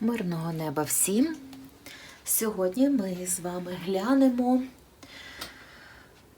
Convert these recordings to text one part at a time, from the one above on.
Мирного неба всім. Сьогодні ми з вами глянемо,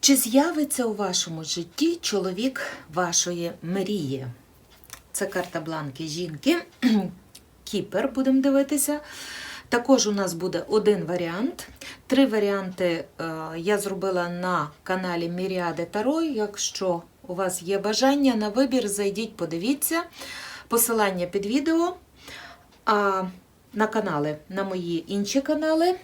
чи з'явиться у вашому житті чоловік вашої мрії. Це карта бланки жінки. Кіпер будемо дивитися. Також у нас буде один варіант. Три варіанти е, я зробила на каналі Міріади Таро. Якщо у вас є бажання на вибір, зайдіть, подивіться. Посилання під відео. А на канали, на мої інші канали.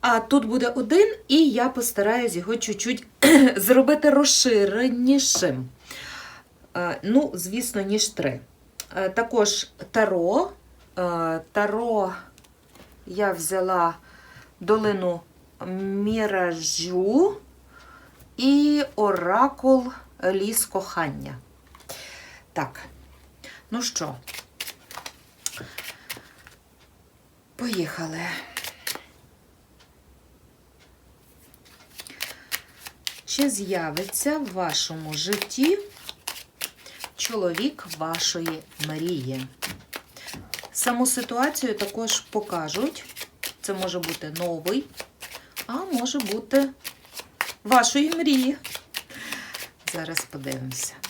А тут буде один, і я постараюсь його чуть-чуть зробити розширенішим. Е, Ну, звісно, ніж три. Е, Також таро. Е, Таро я взяла долину Міражу і оракул ліс кохання. Так, ну що, Поїхали. Чи з'явиться в вашому житті чоловік вашої мрії? Саму ситуацію також покажуть. Це може бути новий, а може бути вашої мрії. Зараз подивимося.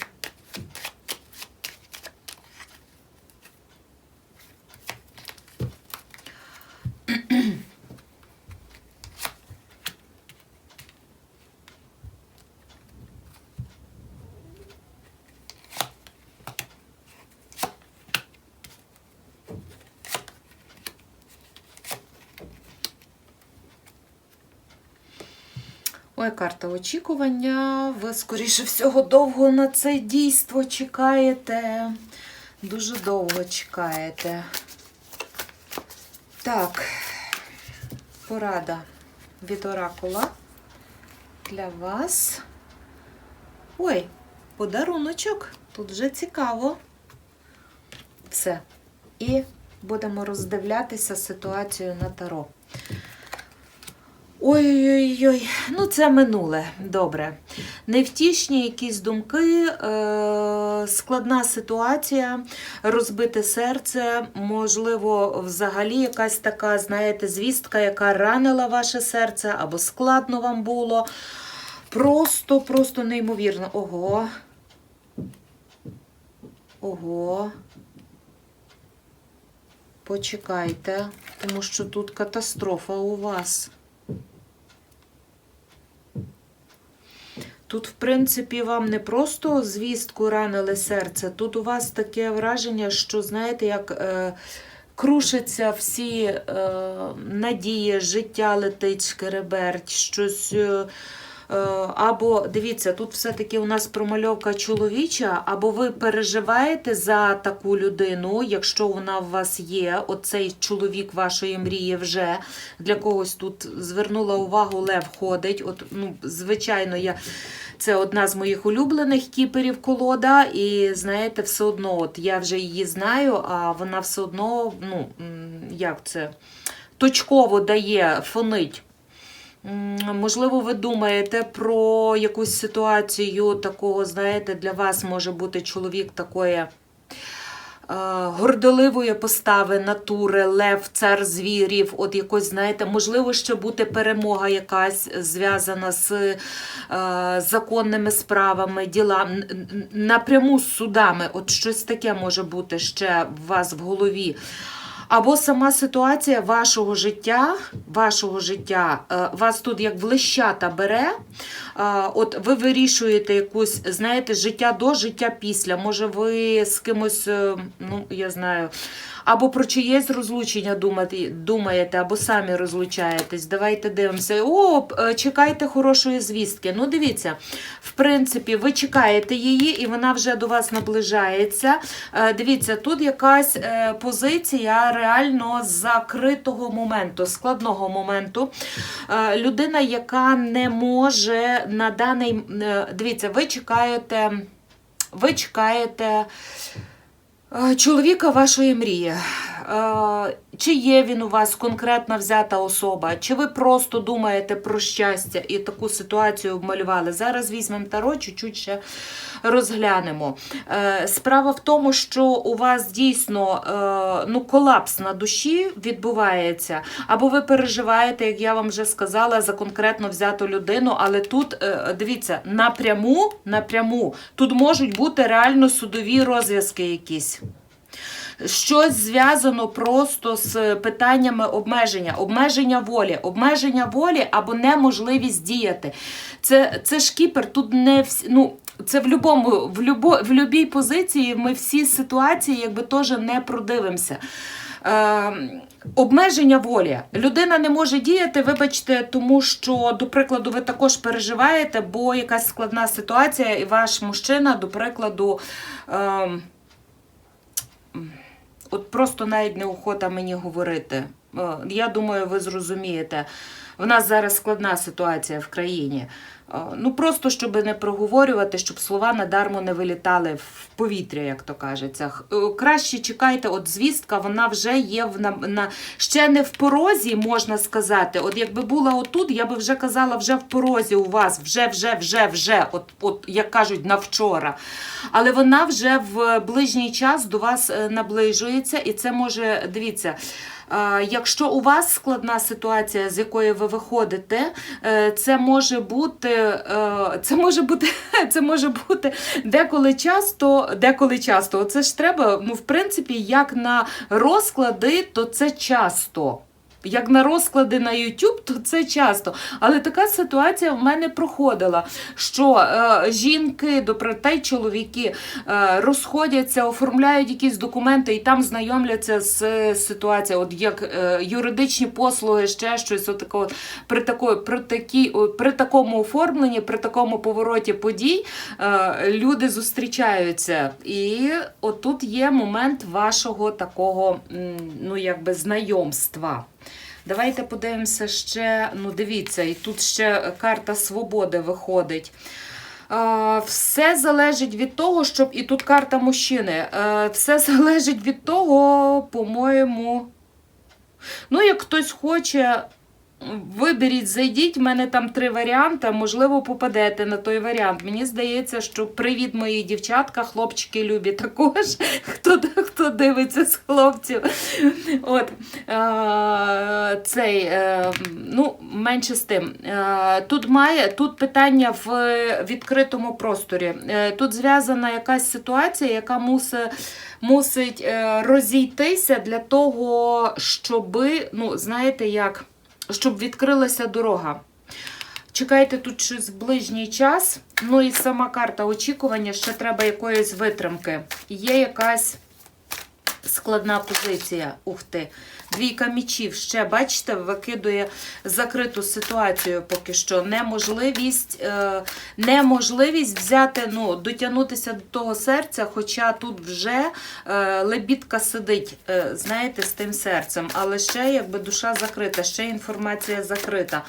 Ой, карта очікування. Ви, скоріше всього, довго на це дійство чекаєте. Дуже довго чекаєте. Так, порада від оракула для вас. Ой, подаруночок. Тут вже цікаво. Все. І будемо роздивлятися ситуацію на таро. Ой-ой-ой, ну це минуле. Добре. Невтішні якісь думки, е- складна ситуація, розбите серце, можливо, взагалі якась така, знаєте, звістка, яка ранила ваше серце, або складно вам було. Просто, просто неймовірно. Ого. Ого. Почекайте, тому що тут катастрофа у вас. Тут, в принципі, вам не просто звістку ранили серце, тут у вас таке враження, що, знаєте, як е, крушаться всі е, надії, життя летить, шкереберть, щось. Е, або, дивіться, тут все-таки у нас промальовка чоловіча, або ви переживаєте за таку людину, якщо вона у вас є, оцей чоловік вашої мрії вже для когось тут звернула увагу, лев ходить. От, ну, звичайно, я. Це одна з моїх улюблених кіперів колода, і знаєте, все одно, от я вже її знаю, а вона все одно, ну, як це, точково дає, фонить. Можливо, ви думаєте про якусь ситуацію такого, знаєте, для вас може бути чоловік такої е, гордоливої постави, натури, лев, цар звірів, от якось, знаєте, можливо, ще бути перемога якась зв'язана з е, законними справами, ділами, напряму з судами. От щось таке може бути ще у вас в голові. Або сама ситуація вашого життя, вашого життя, е, вас тут як в бере. Е, От ви вирішуєте якусь, знаєте, життя до, життя після. Може, ви з кимось, е, ну, я знаю, або про чиєсь розлучення думати, думаєте, або самі розлучаєтесь. Давайте дивимося. О, е, чекайте хорошої звістки. Ну, дивіться, в принципі, ви чекаєте її, і вона вже до вас наближається. Е, Дивіться, тут якась е, позиція реально закритого моменту, складного моменту. Людина, яка не може на даний. Дивіться, ви чекаєте. Ви чекаєте чоловіка вашої мрії. Е, чи є він у вас конкретна взята особа, чи ви просто думаєте про щастя і таку ситуацію обмалювали. Зараз візьмемо таро, чуть-чуть ще розглянемо. Е, Справа в тому, що у вас дійсно е, ну, колапс на душі відбувається, або ви переживаєте, як я вам вже сказала, за конкретно взяту людину, але тут дивіться, напряму, напряму тут можуть бути реально судові розв'язки якісь. Щось зв'язано просто з питаннями обмеження, обмеження волі, обмеження волі або неможливість діяти. Це, це ж кіпер, тут не всі. Ну, це в любому, в, любо, в любій позиції ми всі ситуації якби теж не продивимося. Е, обмеження волі. Людина не може діяти, вибачте, тому що, до прикладу, ви також переживаєте, бо якась складна ситуація, і ваш мужчина, до прикладу, е, от просто навіть неохота мені говорити. Е, Я думаю, ви зрозумієте. В нас зараз складна ситуація в країні. Ну просто щоб не проговорювати, щоб слова надармо не вилітали в повітря, як то кажеться. Е, Краще чекайте, от звістка, вона вже є в на, на ще не в порозі, можна сказати. От якби була отут, я би вже казала, вже в порозі у вас, вже, вже, вже, вже, от, от як кажуть, на вчора. Але вона вже в ближній час до вас е, наближується, і це може, дивіться. Якщо у вас складна ситуація, з якої ви виходите, е, це може бути, е, це може бути, це може бути деколи часто, деколи часто. Оце ж треба, ну, в принципі, як на розклади, то це часто. Як на розклади на YouTube, то це часто. Але така ситуація в мене проходила, що е, жінки, добре, та й чоловіки е, розходяться, оформляють якісь документи і там знайомляться з е, ситуацією, от як е, юридичні послуги, ще щось от такого, при, такої, при, такій, о, при такому оформленні, при такому повороті подій е, люди зустрічаються. І отут є момент вашого такого, ну якби знайомства. Давайте подивимося ще. Ну, дивіться, і тут ще карта свободи виходить. Е, Все залежить від того, щоб. І тут карта мужчини. Е, Все залежить від того, по-моєму. Ну, як хтось хоче, виберіть, зайдіть. У мене там три варіанти. Можливо, попадете на той варіант. Мені здається, що привіт, мої дівчатка, хлопчики любі також. Хто, хто дивиться з хлопців. От, е, цей, е, ну, менше з тим. Е, тут, має, тут питання в відкритому просторі. Тут зв'язана якась ситуація, яка мусить мусить розійтися для того, щоби, ну, знаєте, як, щоб відкрилася дорога. Чекайте тут щось ближній час. Ну і сама карта очікування, ще треба якоїсь витримки. Є якась складна позиція. Ух ти. Двійка мічів ще, бачите, викидує закриту ситуацію поки що. Неможливість, е, неможливість взяти, ну, дотягнутися до того серця, хоча тут вже е, лебідка сидить, е, знаєте, з тим серцем. Але ще якби душа закрита, ще інформація закрита.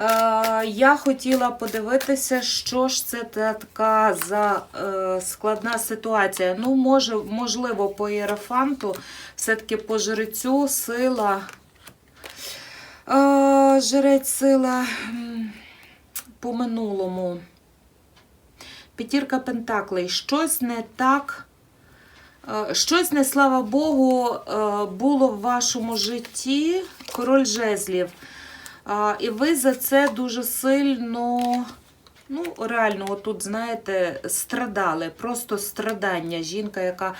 Е, Я хотіла подивитися, що ж це така за е, складна ситуація. Ну, може, можливо, по іерофанту, все-таки по жрецю сила. Е, Жрець сила по минулому. П'ятірка Пентаклей. Щось не так. Щось не слава Богу було в вашому житті. Король жезлів. І ви за це дуже сильно, ну, реально, отут, знаєте, страдали, просто страдання. Жінка, яка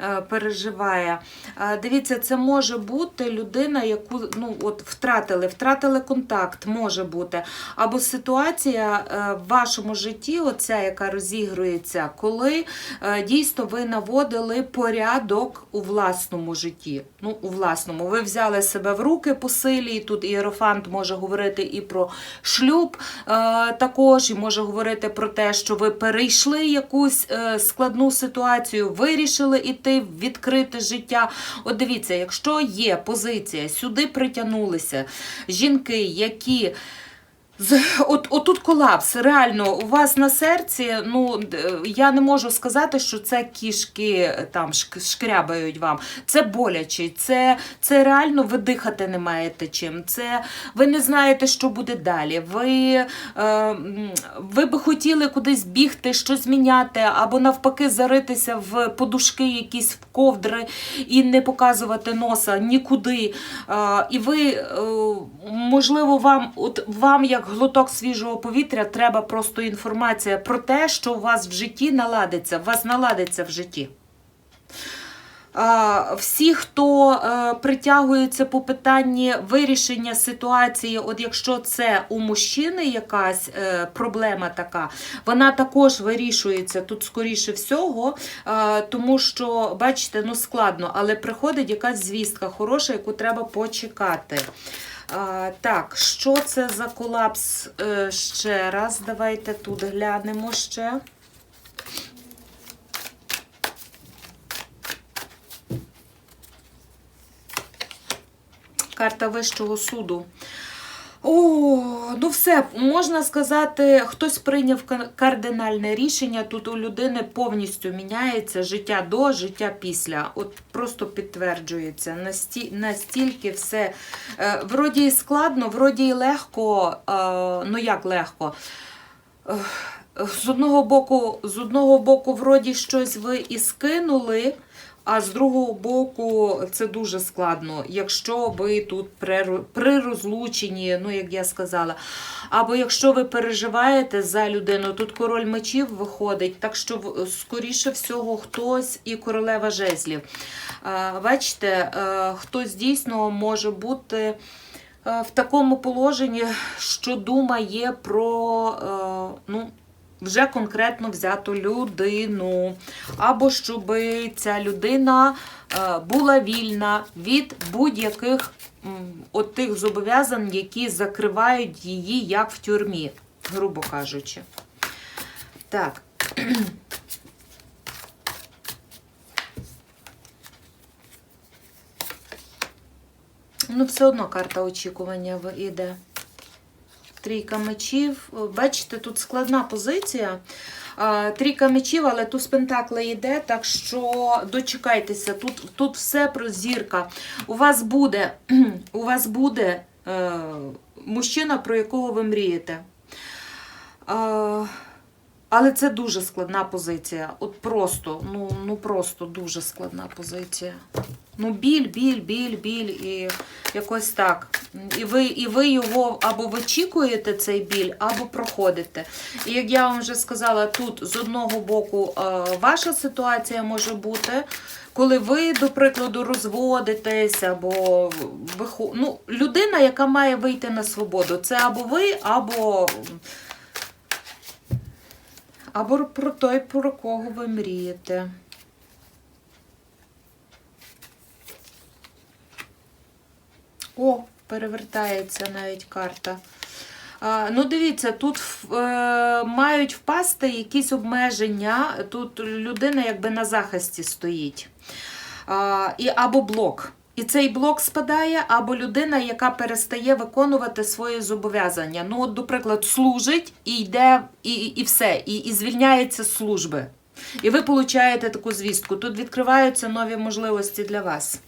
е, переживає. А, Дивіться, це може бути людина, яку ну, от, втратили, втратили контакт, може бути. Або ситуація е, в вашому житті, оця, яка розігрується, коли е, дійсно ви наводили порядок у власному житті. Ну, у власному. Ви взяли себе в руки по силі, і тут ієрофант може говорити і про шлюб е, також, і може говорити про те, що ви перейшли якусь е, складну ситуацію, вирішили іти в відкрите життя. От дивіться, якщо є позиція, сюди притягнулися жінки, які От, отут колапс. Реально, у вас на серці, ну я не можу сказати, що це кішки там шкрябають вам. Це боляче, це, це реально ви дихати не маєте чим. Це ви не знаєте, що буде далі. Ви, е, ви би хотіли кудись бігти, щось міняти, або навпаки заритися в подушки, якісь в ковдри і не показувати носа нікуди. Е, і ви, е, можливо, вам, от вам, як глоток свіжого повітря, треба просто інформація про те, що у вас в житті наладиться, у вас наладиться в житті. Всі, хто е, притягується по питанні вирішення ситуації, от якщо це у мужчини якась е, проблема така, вона також вирішується тут скоріше всього, е, тому що, бачите, ну складно, але приходить якась звістка хороша, яку треба почекати. Так, що це за колапс е, ще раз? Давайте тут глянемо ще. Карта Вищого суду. О, ну все, можна сказати, хтось прийняв кардинальне рішення. Тут у людини повністю міняється життя до, життя після. От просто підтверджується. Насті, настільки все. Е, вроді і складно, вроді і легко. Е, ну як легко? Е, з одного боку, з одного боку, вроді щось ви і скинули. А з другого боку, це дуже складно, якщо ви тут при, розлученні, ну як я сказала, або якщо ви переживаєте за людину, тут король мечів виходить, так що скоріше всього хтось і королева жезлів. Бачите, е, хтось дійсно може бути е, в такому положенні, що думає про е, ну, вже конкретно взяту людину, або щоб ця людина е, була вільна від будь-яких от тих зобов'язань, які закривають її як в тюрмі, грубо кажучи. Так. Ну, все одно карта очікування іде. Трійка мечів. Бачите, тут складна позиція. Трійка мечів, але туз пентакли йде, так що дочекайтеся. Тут, тут все про зірка. У вас буде, у вас буде е, мужчина, про якого ви мрієте. Е, але це дуже складна позиція. От просто, ну, ну просто дуже складна позиція. Ну, біль, біль, біль, біль і якось так. І ви, і ви його або вичікуєте цей біль, або проходите. І як я вам вже сказала, тут з одного боку е, ваша ситуація може бути, коли ви, до прикладу, розводитесь, або ну, людина, яка має вийти на свободу, це або ви, або. Або про той, про кого ви мрієте. О, перевертається навіть карта. Ну, дивіться, тут е, мають впасти якісь обмеження. Тут людина якби на захисті стоїть. І, або блок. І цей блок спадає, або людина, яка перестає виконувати свої зобов'язання. Ну, от, до прикладу, служить і йде, і, і все, і, і звільняється з служби. І ви получаєте таку звістку. Тут відкриваються нові можливості для вас.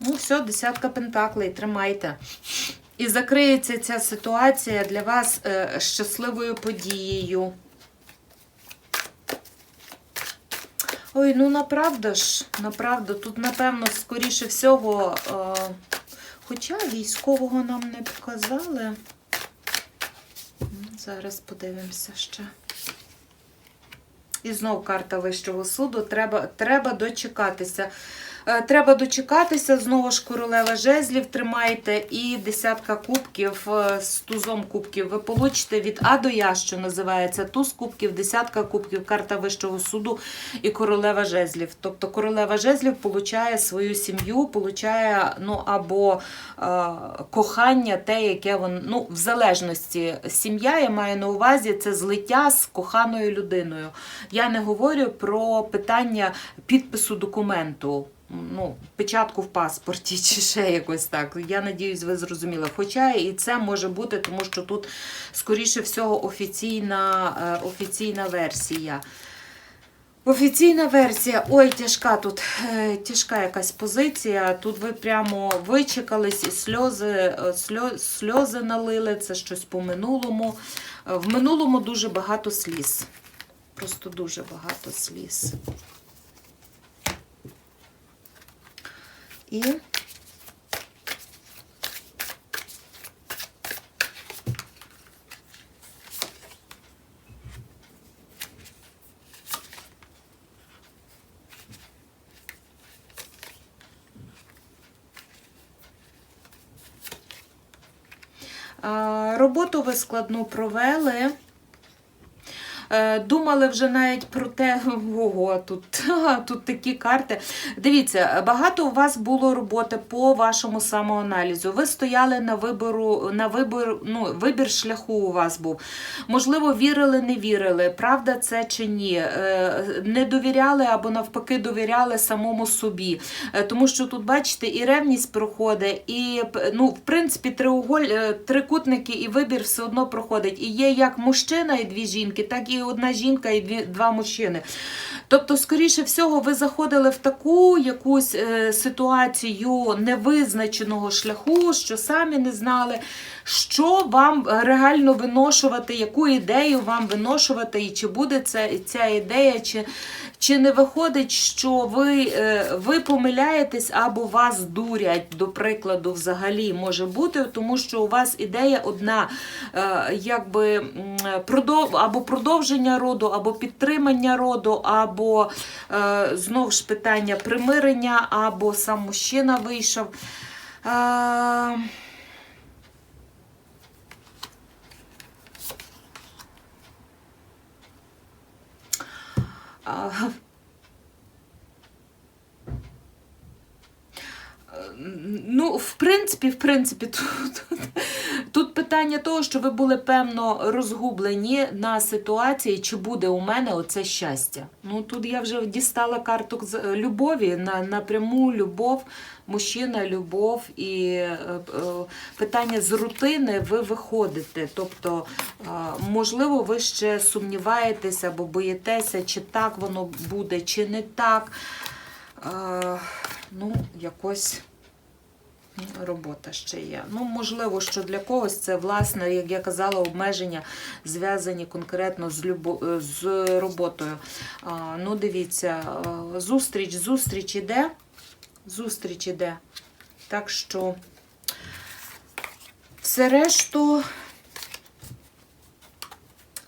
Ну, все, десятка пентаклей, тримайте. І закриється ця ситуація для вас е, щасливою подією. Ой, ну направда ж, направда, тут, напевно, скоріше всього, е, хоча військового нам не показали. Зараз подивимося ще. І знов карта Вищого суду. Треба, треба дочекатися. Е, Треба дочекатися, знову ж королева жезлів тримаєте і десятка кубків е, з тузом кубків. Ви получите від А до Я, що називається туз кубків, десятка кубків, карта Вищого суду і королева жезлів. Тобто королева жезлів получає свою сім'ю, получає ну, або е, кохання, те, яке вон, ну, в залежності. Сім'я, я маю на увазі, це злиття з коханою людиною. Я не говорю про питання підпису документу. Ну, печатку в паспорті чи ще якось так. Я надіюсь, ви зрозуміли. Хоча і це може бути, тому що тут, скоріше всього, офіційна, е, офіційна версія. Офіційна версія. Ой, тяжка тут, е, тяжка якась позиція. Тут ви прямо вичекались і сльози, е, сльози налили, це щось по минулому. В минулому дуже багато сліз. Просто дуже багато сліз. І Роботу ви складну провели. Е, Думали вже навіть про те, ого, тут, тут такі карти. Дивіться, багато у вас було роботи по вашому самоаналізу. Ви стояли на вибору, на вибор, ну, вибір шляху у вас був. Можливо, вірили, не вірили, правда це чи ні. Е, Не довіряли або навпаки довіряли самому собі. Е, Тому що тут, бачите, і ревність проходить, і ну, в принципі, треуголь, е, трикутники і вибір все одно проходить. І є як мужчина і дві жінки, так і одна жінка і дві, два мужчини. Тобто, скоріше всього, ви заходили в таку якусь е, ситуацію невизначеного шляху, що самі не знали, що вам реально виношувати, яку ідею вам виношувати, і чи буде це, ця ідея, чи, чи не виходить, що ви, е, ви помиляєтесь або вас дурять, до прикладу, взагалі може бути, тому що у вас ідея одна, е, якби або продовження роду, або підтримання роду, або е, знову ж питання примирення, або сам мужчина вийшов. Е, Ну, в принципі, в принципі, тут питання того, що ви були певно розгублені на ситуації, чи буде у мене оце щастя. Ну тут я вже дістала карту з е, любові на напряму любов, мужчина, любов і е, е, питання з рутини ви виходите. Тобто, е, можливо, ви ще сумніваєтеся або боїтеся, чи так воно буде, чи не так. Е, ну, якось робота ще є. Ну, можливо, що для когось це, власне, як я казала, обмеження зв'язані конкретно з, любо... з роботою. А, ну, дивіться, зустріч, зустріч іде. Зустріч іде. Так що все решту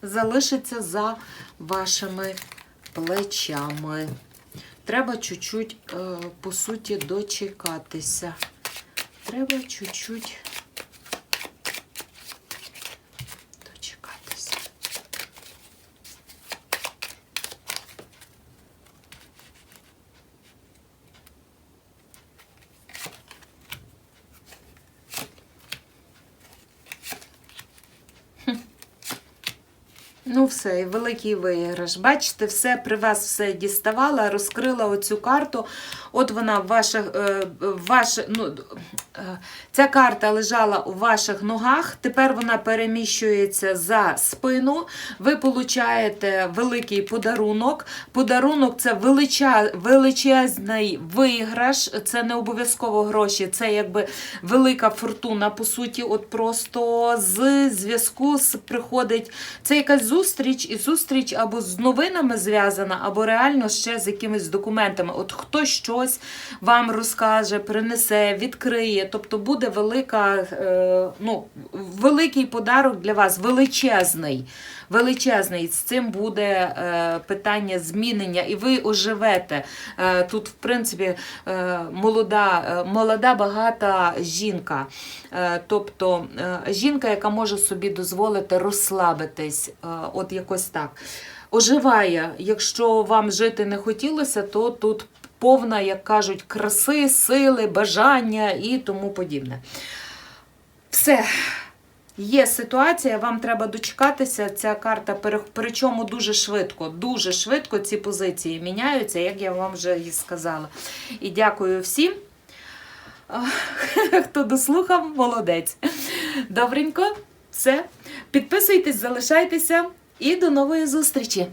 залишиться за вашими плечами. Треба чуть-чуть, е, по суті, дочекатися. Треба чуть-чуть дочекатися. Ну, все, великий виграш. Бачите, все при вас все діставала, розкрила оцю карту. От вона в ваших, е, ну, ця карта лежала у ваших ногах. Тепер вона переміщується за спину. Ви получаєте великий подарунок. Подарунок це величезний виграш. Це не обов'язково гроші, це якби велика фортуна. По суті, от просто з зв'язку приходить. Це якась зустріч, і зустріч або з новинами зв'язана, або реально ще з якимись документами. От хтось щось вам розкаже, принесе, відкриє. Тобто буде велика, е, ну, великий подарок для вас, величезний. Величезний. З цим буде е, питання змінення, і ви оживете. Е, тут, в принципі, молода, молода, багата жінка. Тобто жінка, яка може собі дозволити розслабитись, от якось так. Оживає, якщо вам жити не хотілося, то тут повна, як кажуть, краси, сили, бажання і тому подібне. Все. Є ситуація, вам треба дочекатися. Ця карта, причому дуже швидко, дуже швидко ці позиції міняються, як я вам вже і сказала. І дякую всім. Хто дослухав, молодець. Добренько, все. Підписуйтесь, залишайтеся і до нової зустрічі!